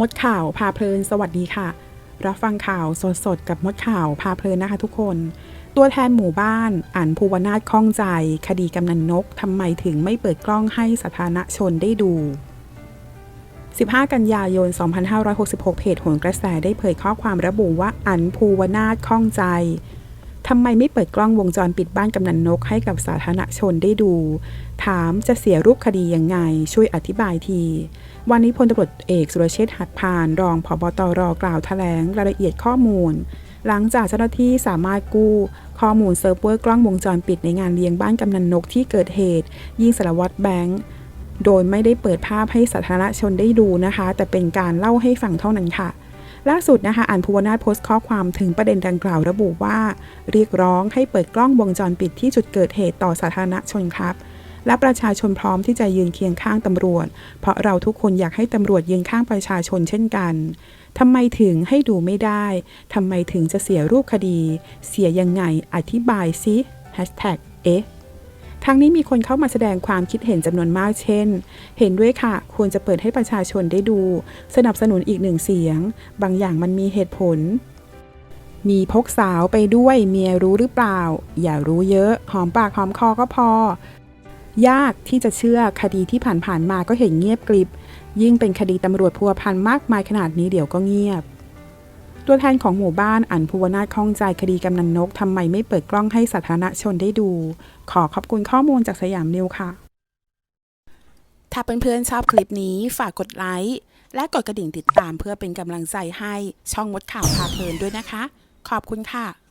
มดข่าวพาเพลินสวัสดีค่ะ รับฟังข่าวสดๆ กับมดข่าวพาเพลินนะคะทุกคน ตัวแทนหมู่บ้านอ่านภูวนาถข้องใจ คดีกำนันนกทำไมถึงไม่เปิดกล้องให้สาธารณชนได้ดู 15 กันยายน 2566 เพจโหนกระแสได้เผยข้อความระบุว่าอันภูวนาถข้องใจ ทำไมไม่เปิดกล้องวงจรปิดบ้านกำนันนกให้กับสาธารณชนได้ดู ถามจะเสียรูปคดียังไง ช่วยอธิบายที วันนี้พลตำรวจเอกสุรเชษฐ์หักพาน รองผบตรกล่าวแถลงรายละเอียดข้อมูล หลังจากเจ้าหน้าที่สามารถกู้ข้อมูลเซิร์ฟเวอร์กล้องวงจรปิดในงานเลี้ยงบ้านกำนันนกที่เกิดเหตุ ยิงสารวัตรแบงค์โดยไม่ได้เปิดภาพให้สาธารณชนได้ดูนะคะ แต่เป็นการเล่าให้ฟังเท่านั้นค่ะ ล่าสุดนะคะอ่านภูวนาถโพสต์ข้อความถึงประเด็นดังกล่าวระบุว่า เรียกร้องให้เปิดกล้องวงจรปิดที่จุดเกิดเหตุต่อสาธารณชนครับ และประชาชนพร้อมที่จะยืนเคียงข้างตำรวจ เพราะเราทุกคนอยากให้ตำรวจยืนข้างประชาชนเช่นกันทำไมถึงให้ดูไม่ได้ทำไมถึงจะเสียรูปคดี เสียยังไงอธิบายซิ Hashtag เอ๊ะ ทางนี้มีคนเข้ามาแสดงความคิดเห็นจำนวนมากเช่น เห็นด้วยค่ะ ควรจะเปิดให้ประชาชนได้ดู สนับสนุนอีกหนึ่งเสียง บางอย่างมันมีเหตุผล มีพกสาวไปด้วยเมียรู้หรือเปล่า อย่ารู้เยอะ หอมปากหอมคอก็พอ ยากที่จะเชื่อคดีที่ผ่านๆมาก็เห็นเงียบกริบ ยิ่งเป็นคดีตำรวจพัวพันมากมายขนาดนี้เดี๋ยวก็เงียบ ตัวแทนของหมู่บ้านอันภูวนาถข้องใจคดีกำนันนกทำไมไม่เปิดกล้องให้สาธารณชนได้ดู ขอขอบคุณข้อมูลจากสยามนิวค่ะ ถ้าเพื่อนๆชอบคลิปนี้ฝากกดไลค์และกดกระดิ่งติดตามเพื่อเป็นกำลังใจให้ช่องมดข่าวพาเพลินด้วยนะคะ ขอบคุณค่ะ